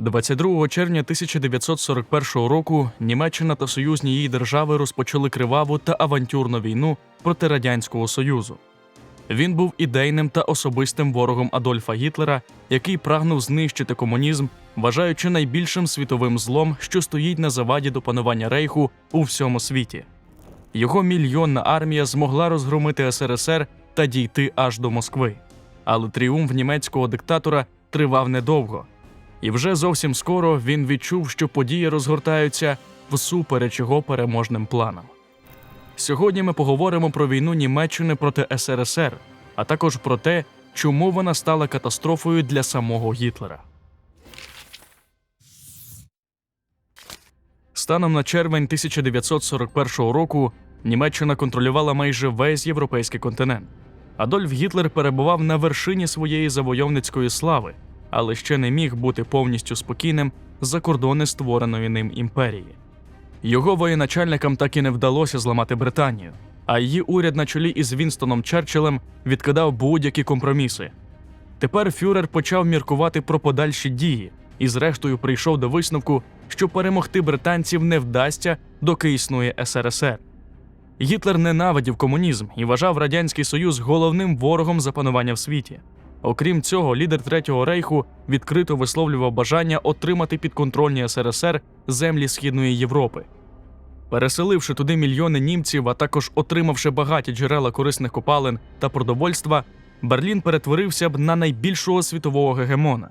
22 червня 1941 року Німеччина та союзні її держави розпочали криваву та авантюрну війну проти Радянського Союзу. Він був ідейним та особистим ворогом Адольфа Гітлера, який прагнув знищити комунізм, вважаючи найбільшим світовим злом, що стоїть на заваді до панування рейху у всьому світі. Його мільйонна армія змогла розгромити СРСР та дійти аж до Москви. Але тріумф німецького диктатора тривав недовго. І вже зовсім скоро він відчув, що події розгортаються всупереч його переможним планам. Сьогодні ми поговоримо про війну Німеччини проти СРСР, а також про те, чому вона стала катастрофою для самого Гітлера. Станом на червень 1941 року Німеччина контролювала майже весь європейський континент. Адольф Гітлер перебував на вершині своєї завойовницької слави, але ще не міг бути повністю спокійним за кордони створеної ним імперії. Його воєначальникам так і не вдалося зламати Британію, а її уряд на чолі із Вінстоном Черчиллем відкидав будь-які компроміси. Тепер фюрер почав міркувати про подальші дії і, зрештою, прийшов до висновку, що перемогти британців не вдасться, доки існує СРСР. Гітлер ненавидів комунізм і вважав Радянський Союз головним ворогом запанування в світі. Окрім цього, лідер Третього рейху відкрито висловлював бажання отримати підконтрольні СРСР землі Східної Європи. Переселивши туди мільйони німців, а також отримавши багаті джерела корисних копалин та продовольства, Берлін перетворився б на найбільшого світового гегемона.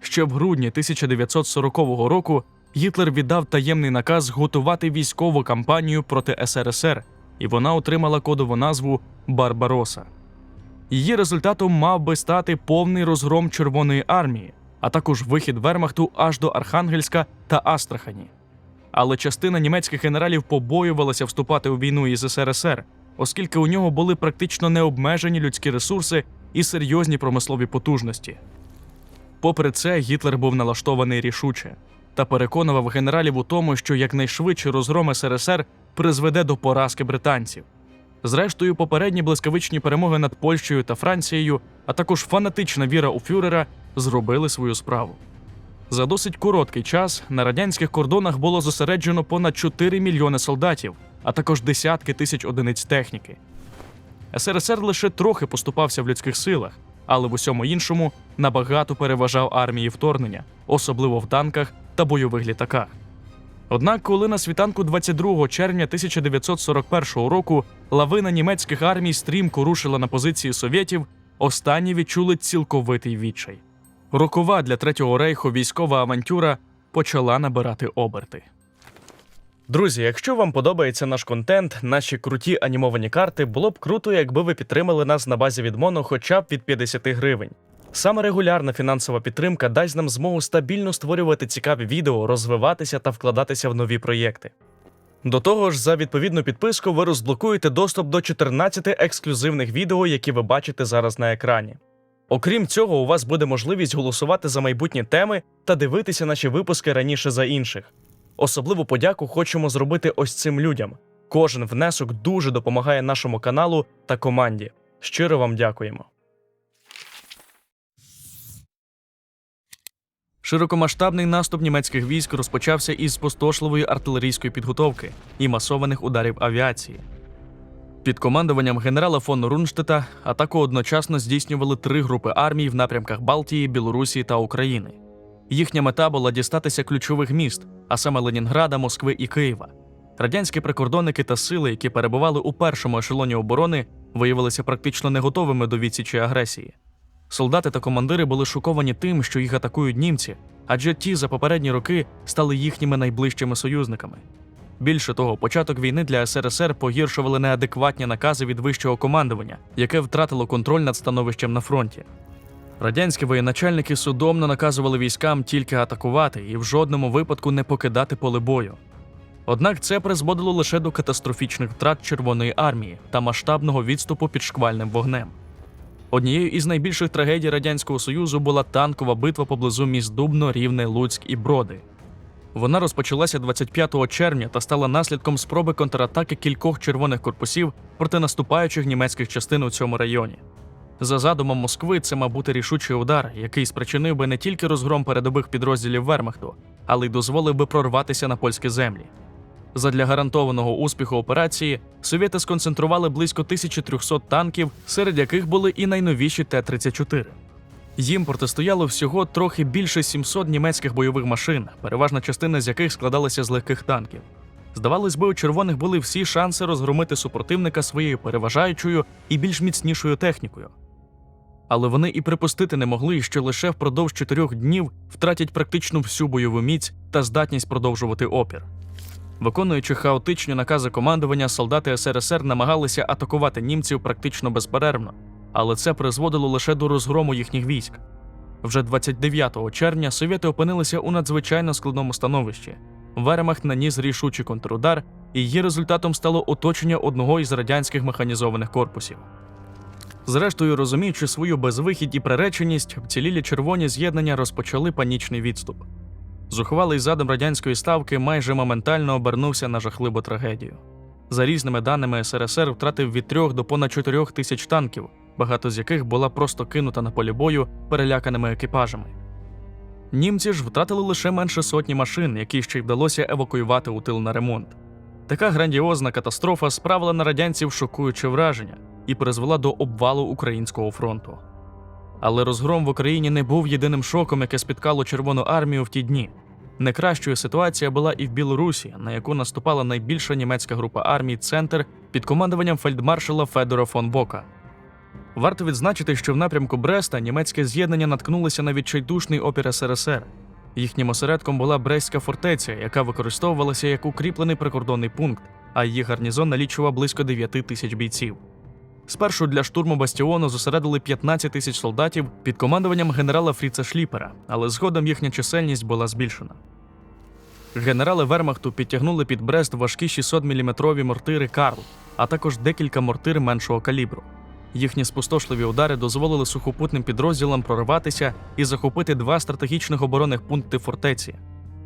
Ще в грудні 1940 року Гітлер віддав таємний наказ готувати військову кампанію проти СРСР, і вона отримала кодову назву Барбароса. Її результатом мав би стати повний розгром Червоної армії, а також вихід Вермахту аж до Архангельська та Астрахані. Але частина німецьких генералів побоювалася вступати у війну із СРСР, оскільки у нього були практично необмежені людські ресурси і серйозні промислові потужності. Попри це, Гітлер був налаштований рішуче та переконував генералів у тому, що якнайшвидший розгром СРСР призведе до поразки британців. Зрештою, попередні блискавичні перемоги над Польщею та Францією, а також фанатична віра у фюрера зробили свою справу. За досить короткий час на радянських кордонах було зосереджено понад 4 мільйони солдатів, а також десятки тисяч одиниць техніки. СРСР лише трохи поступався в людських силах, але в усьому іншому набагато переважав армії вторгнення, особливо в танках та бойових літаках. Однак, коли на світанку 22 червня 1941 року лавина німецьких армій стрімко рушила на позиції совєтів, останні відчули цілковитий відчай. Рокова для Третього рейху військова авантюра почала набирати оберти. Друзі, якщо вам подобається наш контент, наші круті анімовані карти, було б круто, якби ви підтримали нас на базі відмону хоча б від 50 гривень. Саме регулярна фінансова підтримка дасть нам змогу стабільно створювати цікаві відео, розвиватися та вкладатися в нові проєкти. До того ж, за відповідну підписку ви розблокуєте доступ до 14 ексклюзивних відео, які ви бачите зараз на екрані. Окрім цього, у вас буде можливість голосувати за майбутні теми та дивитися наші випуски раніше за інших. Особливу подяку хочемо зробити ось цим людям. Кожен внесок дуже допомагає нашому каналу та команді. Щиро вам дякуємо. Широкомасштабний наступ німецьких військ розпочався із спустошливої артилерійської підготовки і масованих ударів авіації. Під командуванням генерала фон Рунштета атаку одночасно здійснювали три групи армій в напрямках Балтії, Білорусі та України. Їхня мета була дістатися ключових міст, а саме Ленінграда, Москви і Києва. Радянські прикордонники та сили, які перебували у першому ешелоні оборони, виявилися практично не готовими до відсічі агресії. Солдати та командири були шоковані тим, що їх атакують німці, адже ті за попередні роки стали їхніми найближчими союзниками. Більше того, початок війни для СРСР погіршували неадекватні накази від вищого командування, яке втратило контроль над становищем на фронті. Радянські воєначальники судомно наказували військам тільки атакувати і в жодному випадку не покидати поле бою. Однак це призводило лише до катастрофічних втрат Червоної армії та масштабного відступу під шквальним вогнем. Однією із найбільших трагедій Радянського Союзу була танкова битва поблизу міст Дубно, Рівне, Луцьк і Броди. Вона розпочалася 25 червня та стала наслідком спроби контратаки кількох червоних корпусів проти наступаючих німецьких частин у цьому районі. За задумом Москви, це мав бути рішучий удар, який спричинив би не тільки розгром передових підрозділів Вермахту, але й дозволив би прорватися на польські землі. Задля гарантованого успіху операції совєти сконцентрували близько 1300 танків, серед яких були і найновіші Т-34. Їм протистояло всього трохи більше 700 німецьких бойових машин, переважна частина з яких складалася з легких танків. Здавалось би, у червоних були всі шанси розгромити супротивника своєю переважаючою і більш міцнішою технікою. Але вони і припустити не могли, що лише впродовж чотирьох днів втратять практично всю бойову міць та здатність продовжувати опір. Виконуючи хаотичні накази командування, солдати СРСР намагалися атакувати німців практично безперервно, але це призводило лише до розгрому їхніх військ. Вже 29 червня совєти опинилися у надзвичайно складному становищі. Вермахт наніс рішучий контрудар, і її результатом стало оточення одного із радянських механізованих корпусів. Зрештою, розуміючи свою безвихідь і приреченість, вцілілі червоні з'єднання розпочали панічний відступ. Зухвалий задум радянської ставки майже моментально обернувся на жахливу трагедію. За різними даними, СРСР втратив від 3 до понад 4 тисяч танків, багато з яких була просто кинута на полі бою переляканими екіпажами. Німці ж втратили лише менше сотні машин, які ще й вдалося евакуювати у тил на ремонт. Така грандіозна катастрофа справила на радянців шокуюче враження і призвела до обвалу українського фронту. Але розгром в Україні не був єдиним шоком, яке спіткало Червону армію в ті дні. Не кращою ситуація була і в Білорусі, на яку наступала найбільша німецька група армій Центр під командуванням фельдмаршала Федора фон Бока. Варто відзначити, що в напрямку Бреста німецьке з'єднання наткнулося на відчайдушний опір СРСР. Їхнім осередком була Брестська фортеця, яка використовувалася як укріплений прикордонний пункт, а її гарнізон налічував близько 9 тисяч бійців. Спершу для штурму бастіону зосередили 15 тисяч солдатів під командуванням генерала Фріца Шліпера, але згодом їхня чисельність була збільшена. Генерали Вермахту підтягнули під Брест важкі 600-мм мортири Карл, а також декілька мортир меншого калібру. Їхні спустошливі удари дозволили сухопутним підрозділам прорватися і захопити два стратегічних оборонних пункти фортеці.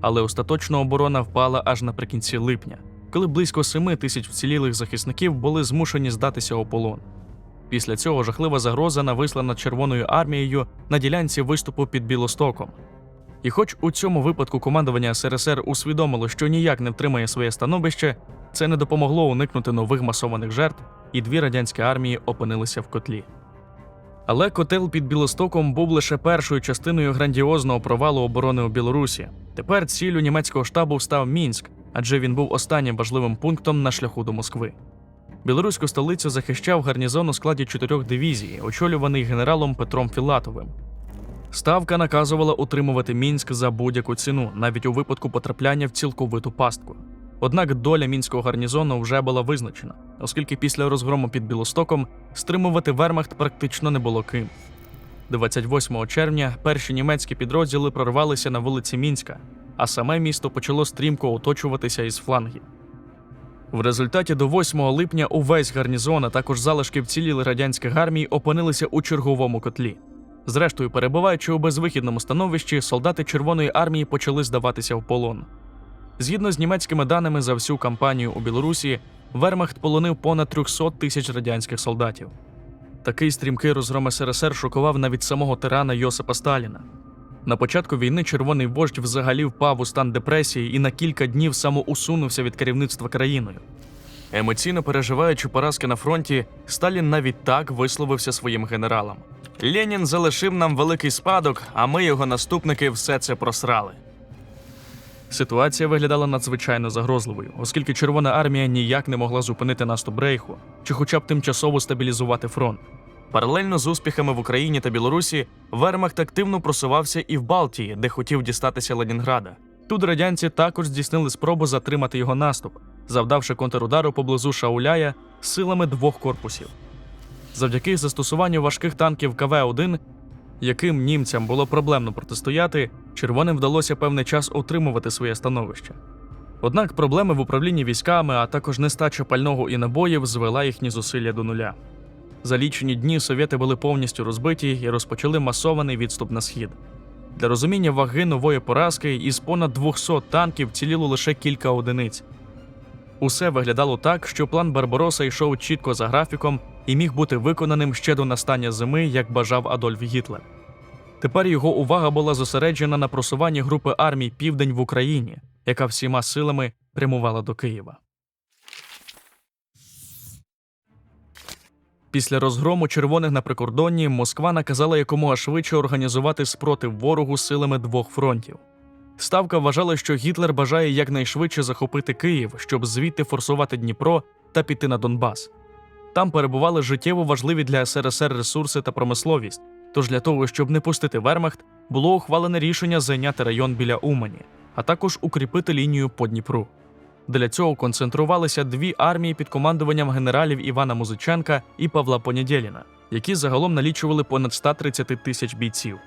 Але остаточна оборона впала аж наприкінці липня, коли близько 7 тисяч вцілілих захисників були змушені здатися у полон. Після цього жахлива загроза нависла над Червоною армією на ділянці виступу під Білостоком. І хоч у цьому випадку командування СРСР усвідомило, що ніяк не втримає своє становище, це не допомогло уникнути нових масованих жертв, і дві радянські армії опинилися в котлі. Але котел під Білостоком був лише першою частиною грандіозного провалу оборони у Білорусі. Тепер ціллю німецького штабу став Мінськ, адже він був останнім важливим пунктом на шляху до Москви. Білоруську столицю захищав гарнізон у складі чотирьох дивізій, очолюваний генералом Петром Філатовим. Ставка наказувала утримувати Мінськ за будь-яку ціну, навіть у випадку потрапляння в цілковиту пастку. Однак доля мінського гарнізону вже була визначена, оскільки після розгрому під Білостоком стримувати Вермахт практично не було ким. 28 червня перші німецькі підрозділи прорвалися на вулиці Мінська, а саме місто почало стрімко оточуватися із флангів. В результаті до 8 липня увесь гарнізон, а також залишки вцілілих радянських армій опинилися у черговому котлі. Зрештою, перебуваючи у безвихідному становищі, солдати Червоної армії почали здаватися в полон. Згідно з німецькими даними за всю кампанію у Білорусі, Вермахт полонив понад 300 тисяч радянських солдатів. Такий стрімкий розгром СРСР шокував навіть самого тирана Йосипа Сталіна. На початку війни червоний вождь взагалі впав у стан депресії і на кілька днів самоусунувся від керівництва країною. Емоційно переживаючи поразки на фронті, Сталін навіть так висловився своїм генералам: Ленін залишив нам великий спадок, а ми, його наступники, все це просрали. Ситуація виглядала надзвичайно загрозливою, оскільки Червона армія ніяк не могла зупинити наступ Рейху чи хоча б тимчасово стабілізувати фронт. Паралельно з успіхами в Україні та Білорусі Вермахт активно просувався і в Балтії, де хотів дістатися Ленінграда. Тут радянці також здійснили спробу затримати його наступ, завдавши контрудару поблизу Шауляя силами двох корпусів. Завдяки застосуванню важких танків КВ-1, яким німцям було проблемно протистояти, червоним вдалося певний час утримувати своє становище. Однак проблеми в управлінні військами, а також нестача пального і набоїв звела їхні зусилля до нуля. За лічені дні совєти були повністю розбиті і розпочали масований відступ на схід. Для розуміння ваги нової поразки із понад 200 танків ціліло лише кілька одиниць. Усе виглядало так, що план Барбароса йшов чітко за графіком і міг бути виконаним ще до настання зими, як бажав Адольф Гітлер. Тепер його увага була зосереджена на просуванні групи армій Південь в Україні, яка всіма силами прямувала до Києва. Після розгрому червоних на прикордонні Москва наказала якомога швидше організувати спротив ворогу силами двох фронтів. Ставка вважала, що Гітлер бажає якнайшвидше захопити Київ, щоб звідти форсувати Дніпро та піти на Донбас. Там перебували життєво важливі для СРСР ресурси та промисловість. Тож для того, щоб не пустити Вермахт, було ухвалене рішення зайняти район біля Умані, а також укріпити лінію по Дніпру. Для цього концентрувалися дві армії під командуванням генералів Івана Музиченка і Павла Понедєліна, які загалом налічували понад 130 тисяч бійців.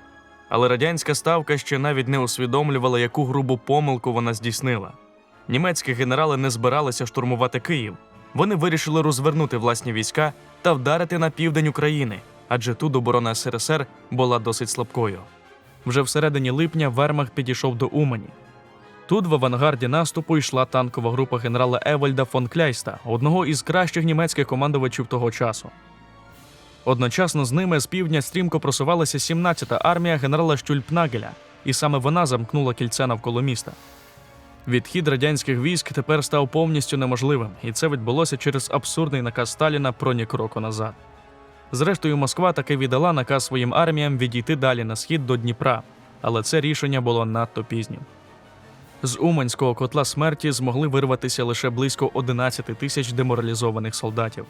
Але радянська ставка ще навіть не усвідомлювала, яку грубу помилку вона здійснила. Німецькі генерали не збиралися штурмувати Київ. Вони вирішили розвернути власні війська та вдарити на південь України, адже тут оборона СРСР була досить слабкою. Вже всередині липня Вермахт підійшов до Умані. Тут в авангарді наступу йшла танкова група генерала Евальда фон Кляйста, одного із кращих німецьких командувачів того часу. Одночасно з ними з півдня стрімко просувалася 17-та армія генерала Щульпнагеля, і саме вона замкнула кільце навколо міста. Відхід радянських військ тепер став повністю неможливим, і це відбулося через абсурдний наказ Сталіна про ні кроку назад. Зрештою, Москва таки віддала наказ своїм арміям відійти далі на схід до Дніпра, але це рішення було надто пізнім. З Уманського котла смерті змогли вирватися лише близько 11 тисяч деморалізованих солдатів.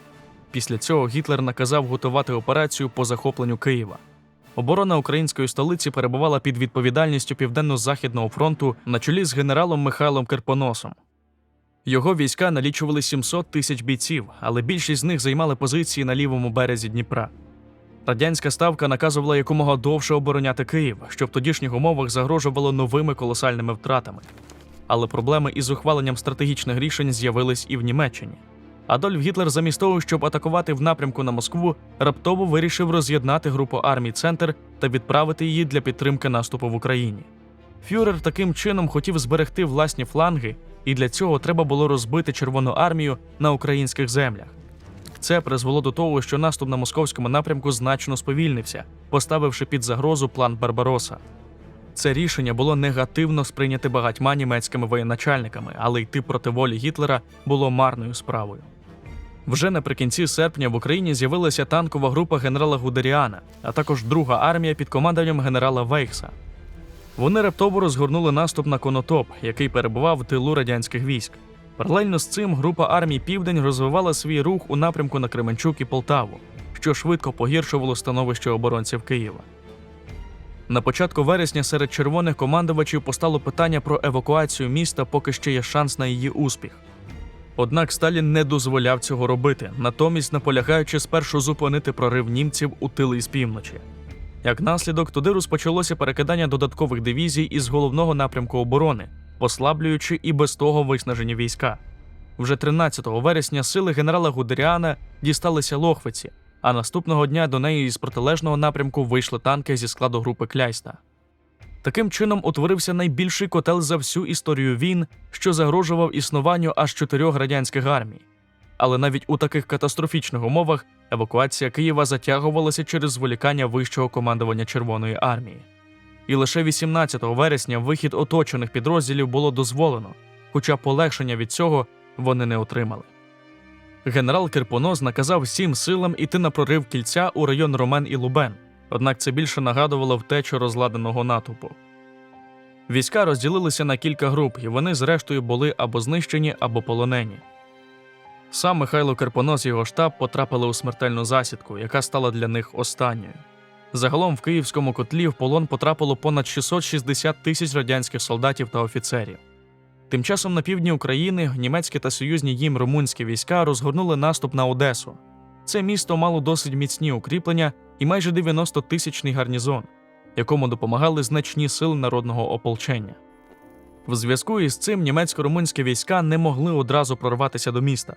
Після цього Гітлер наказав готувати операцію по захопленню Києва. Оборона української столиці перебувала під відповідальністю Південно-Західного фронту на чолі з генералом Михайлом Керпоносом. Його війська налічували 700 тисяч бійців, але більшість з них займали позиції на лівому березі Дніпра. Радянська ставка наказувала якомога довше обороняти Київ, що в тодішніх умовах загрожувало новими колосальними втратами. Але проблеми із ухваленням стратегічних рішень з'явились і в Німеччині. Адольф Гітлер, замість того, щоб атакувати в напрямку на Москву, раптово вирішив роз'єднати групу армій Центр та відправити її для підтримки наступу в Україні. Фюрер таким чином хотів зберегти власні фланги, і для цього треба було розбити Червону армію на українських землях. Це призвело до того, що наступ на московському напрямку значно сповільнився, поставивши під загрозу план Барбароса. Це рішення було негативно сприйняте багатьма німецькими воєначальниками, але йти проти волі Гітлера було марною справою. Вже наприкінці серпня в Україні з'явилася танкова група генерала Гудеріана, а також друга армія під командуванням генерала Вейхса. Вони раптово розгорнули наступ на Конотоп, який перебував в тилу радянських військ. Паралельно з цим група армій Південь розвивала свій рух у напрямку на Кременчук і Полтаву, що швидко погіршувало становище оборонців Києва. На початку вересня серед червоних командувачів постало питання про евакуацію міста, поки ще є шанс на її успіх. Однак Сталін не дозволяв цього робити, натомість наполягаючи спершу зупинити прорив німців у тили з півночі. Як наслідок, туди розпочалося перекидання додаткових дивізій із головного напрямку оборони, послаблюючи і без того виснажені війська. Вже 13 вересня сили генерала Гудеріана дісталися Лохвиці, а наступного дня до неї із протилежного напрямку вийшли танки зі складу групи Кляйста. Таким чином утворився найбільший котел за всю історію війн, що загрожував існуванню аж чотирьох радянських армій. Але навіть у таких катастрофічних умовах евакуація Києва затягувалася через зволікання вищого командування Червоної армії. І лише 18 вересня вихід оточених підрозділів було дозволено, хоча полегшення від цього вони не отримали. Генерал Кирпонос наказав всім силам іти на прорив кільця у район Ромен і Лубен, однак це більше нагадувало втечу розладеного натовпу. Війська розділилися на кілька груп, і вони, зрештою, були або знищені, або полонені. Сам Михайло Карпонос і його штаб потрапили у смертельну засідку, яка стала для них останньою. Загалом в київському котлі в полон потрапило понад 660 тисяч радянських солдатів та офіцерів. Тим часом на півдні України німецькі та союзні їм румунські війська розгорнули наступ на Одесу. Це місто мало досить міцні укріплення і майже 90-тисячний гарнізон, якому допомагали значні сили народного ополчення. В зв'язку із цим німецько-румунські війська не могли одразу прорватися до міста.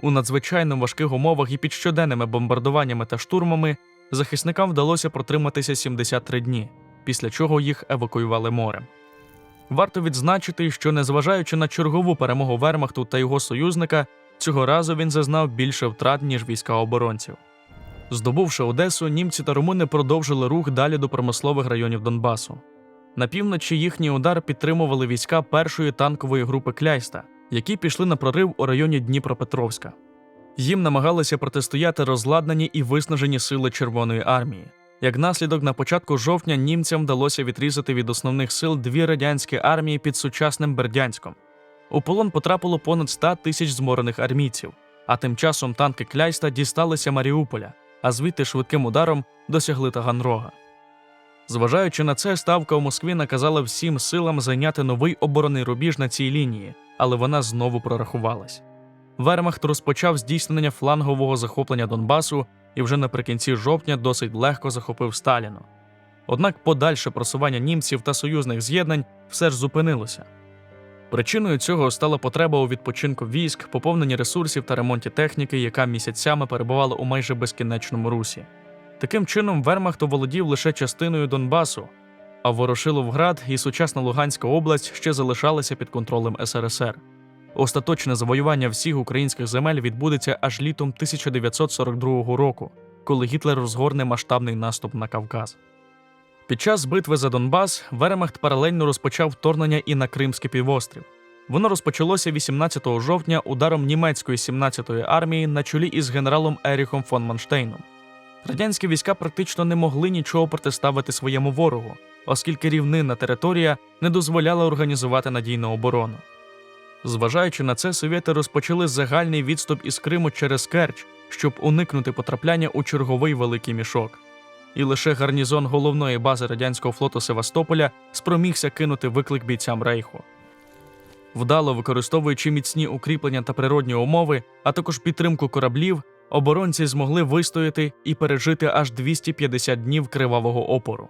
У надзвичайно важких умовах і під щоденними бомбардуваннями та штурмами захисникам вдалося протриматися 73 дні, після чого їх евакуювали морем. Варто відзначити, що незважаючи на чергову перемогу Вермахту та його союзника, цього разу він зазнав більше втрат, ніж війська оборонців. Здобувши Одесу, німці та румуни продовжили рух далі до промислових районів Донбасу. На півночі їхній удар підтримували війська першої танкової групи Кляйста, які пішли на прорив у районі Дніпропетровська. Їм намагалися протистояти розладнані і виснажені сили Червоної армії. Як наслідок, на початку жовтня німцям вдалося відрізати від основних сил дві радянські армії під сучасним Бердянськом. У полон потрапило понад 100 тисяч зморених армійців, а тим часом танки Кляйста дісталися Маріуполя, а звідти швидким ударом досягли Таганрога. Зважаючи на це, ставка у Москві наказала всім силам зайняти новий оборонний рубіж на цій лінії, але вона знову прорахувалась. Вермахт розпочав здійснення флангового захоплення Донбасу і вже наприкінці жовтня досить легко захопив Сталіно. Однак подальше просування німців та союзних з'єднань все ж зупинилося. Причиною цього стала потреба у відпочинку військ, поповненні ресурсів та ремонті техніки, яка місяцями перебувала у майже безкінечному русі. Таким чином, Вермахт оволодів лише частиною Донбасу, а Ворошиловград і сучасна Луганська область ще залишалися під контролем СРСР. Остаточне завоювання всіх українських земель відбудеться аж літом 1942 року, коли Гітлер розгорне масштабний наступ на Кавказ. Під час битви за Донбас Вермахт паралельно розпочав вторгнення і на Кримський півострів. Воно розпочалося 18 жовтня ударом німецької 17-ї армії на чолі із генералом Еріхом фон Манштейном. Радянські війська практично не могли нічого протиставити своєму ворогу, оскільки рівнинна територія не дозволяла організувати надійну оборону. Зважаючи на це, совєти розпочали загальний відступ із Криму через Керч, щоб уникнути потрапляння у черговий великий мішок. І лише гарнізон головної бази радянського флоту Севастополя спромігся кинути виклик бійцям Рейху. Вдало використовуючи міцні укріплення та природні умови, а також підтримку кораблів, оборонці змогли вистояти і пережити аж 250 днів кривавого опору.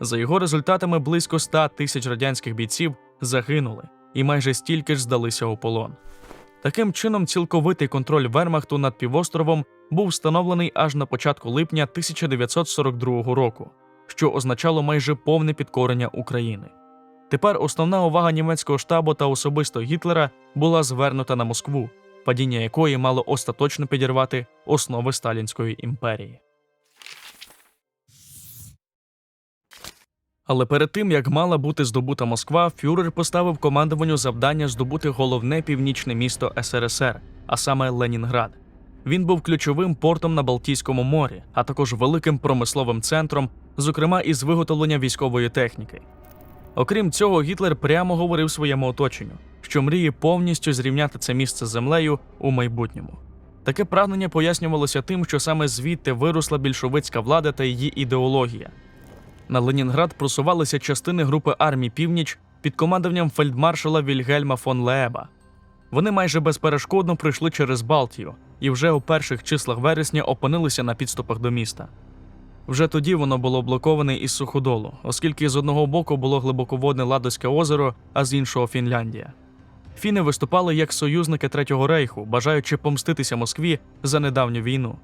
За його результатами близько 100 тисяч радянських бійців загинули, і майже стільки ж здалися у полон. Таким чином, цілковитий контроль Вермахту над півостровом був встановлений аж на початку липня 1942 року, що означало майже повне підкорення України. Тепер основна увага німецького штабу та особисто Гітлера була звернута на Москву, падіння якої мало остаточно підірвати основи Сталінської імперії. Але перед тим як мала бути здобута Москва, фюрер поставив командуванню завдання здобути головне північне місто СРСР, а саме Ленінград. Він був ключовим портом на Балтійському морі, а також великим промисловим центром, зокрема із виготовлення військової техніки. Окрім цього, Гітлер прямо говорив своєму оточенню, що мріє повністю зрівняти це місце з землею у майбутньому. Таке прагнення пояснювалося тим, що саме звідти виросла більшовицька влада та її ідеологія. На Ленінград просувалися частини групи армій Північ під командуванням фельдмаршала Вільгельма фон Лееба. Вони майже безперешкодно пройшли через Балтію і вже у перших числах вересня опинилися на підступах до міста. Вже тоді воно було блоковане із суходолу, оскільки з одного боку було глибоководне Ладозьке озеро, а з іншого Фінляндія. Фіни виступали як союзники Третього рейху, бажаючи помститися Москві за недавню війну.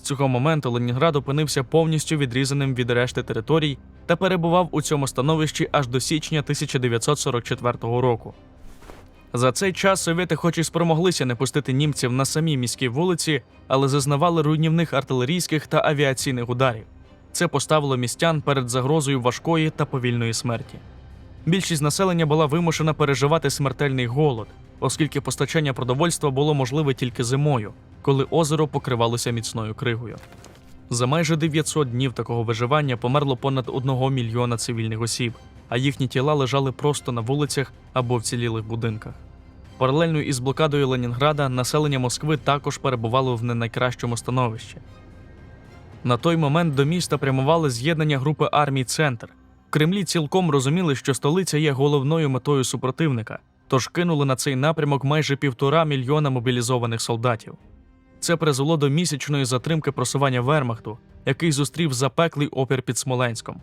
З цього моменту Ленінград опинився повністю відрізаним від решти територій та перебував у цьому становищі аж до січня 1944 року. За цей час совєти, хоч і спромоглися не пустити німців на самі міські вулиці, але зазнавали руйнівних артилерійських та авіаційних ударів. Це поставило містян перед загрозою важкої та повільної смерті. Більшість населення була вимушена переживати смертельний голод, оскільки постачання продовольства було можливе тільки зимою, коли озеро покривалося міцною кригою. За майже 900 днів такого виживання померло понад 1 мільйона цивільних осіб, а їхні тіла лежали просто на вулицях або вцілілих будинках. Паралельно із блокадою Ленінграда населення Москви також перебувало в не найкращому становищі. На той момент до міста прямували з'єднання групи армій Центр. В Кремлі цілком розуміли, що столиця є головною метою супротивника, тож кинули на цей напрямок майже півтора мільйона мобілізованих солдатів. Це призвело до місячної затримки просування Вермахту, який зустрів запеклий опір під Смоленськом.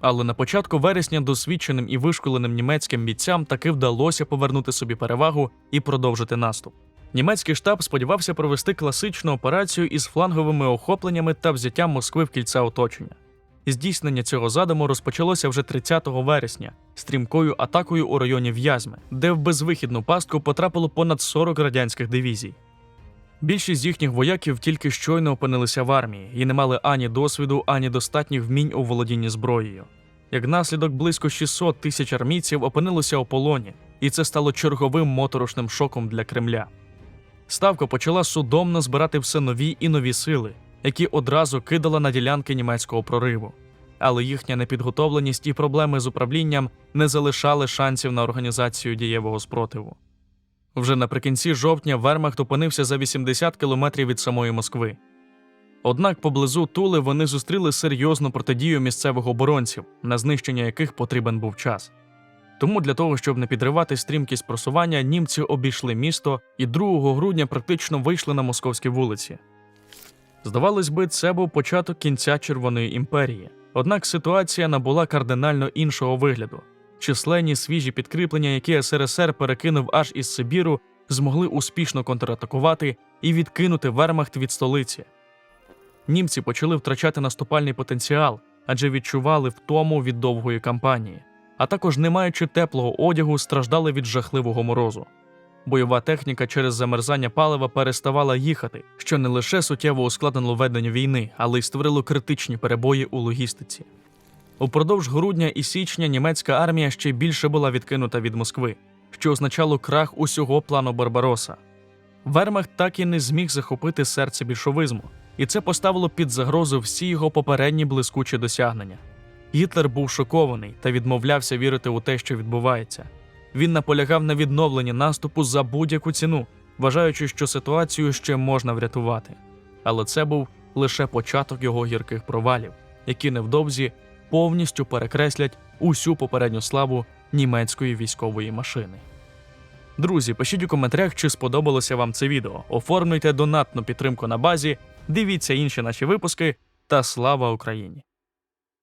Але на початку вересня досвідченим і вишколеним німецьким бійцям таки вдалося повернути собі перевагу і продовжити наступ. Німецький штаб сподівався провести класичну операцію із фланговими охопленнями та взяттям Москви в кільце оточення. Здійснення цього задуму розпочалося вже 30 вересня стрімкою атакою у районі В'язьми, де в безвихідну пастку потрапило понад 40 радянських дивізій. Більшість їхніх вояків тільки щойно опинилися в армії і не мали ані досвіду, ані достатніх вмінь у володінні зброєю. Як наслідок, близько 600 тисяч армійців опинилося у полоні, і це стало черговим моторошним шоком для Кремля. Ставка почала судомно збирати все нові і нові сили, які одразу кидала на ділянки німецького прориву. Але їхня непідготовленість і проблеми з управлінням не залишали шансів на організацію дієвого спротиву. Вже наприкінці жовтня Вермахт опинився за 80 кілометрів від самої Москви. Однак поблизу Тули вони зустріли серйозну протидію місцевих оборонців, на знищення яких потрібен був час. Тому для того, щоб не підривати стрімкість просування, німці обійшли місто і 2 грудня практично вийшли на московські вулиці. Здавалось би, це був початок кінця Червоної імперії. Однак ситуація набула кардинально іншого вигляду. Численні свіжі підкріплення, які СРСР перекинув аж із Сибіру, змогли успішно контратакувати і відкинути вермахт від столиці. Німці почали втрачати наступальний потенціал, адже відчували втому від довгої кампанії, а також, не маючи теплого одягу, страждали від жахливого морозу. Бойова техніка через замерзання палива переставала їхати, що не лише суттєво ускладнило ведення війни, але й створило критичні перебої у логістиці. Упродовж грудня і січня німецька армія ще більше була відкинута від Москви, що означало крах усього плану Барбароса. Вермахт так і не зміг захопити серце більшовизму, і це поставило під загрозу всі його попередні блискучі досягнення. Гітлер був шокований та відмовлявся вірити у те, що відбувається. Він наполягав на відновленні наступу за будь-яку ціну, вважаючи, що ситуацію ще можна врятувати. Але це був лише початок його гірких провалів, які невдовзі повністю перекреслять усю попередню славу німецької військової машини. Друзі, пишіть у коментарях, чи сподобалося вам це відео. Оформлюйте донатну підтримку на базі, дивіться інші наші випуски та слава Україні!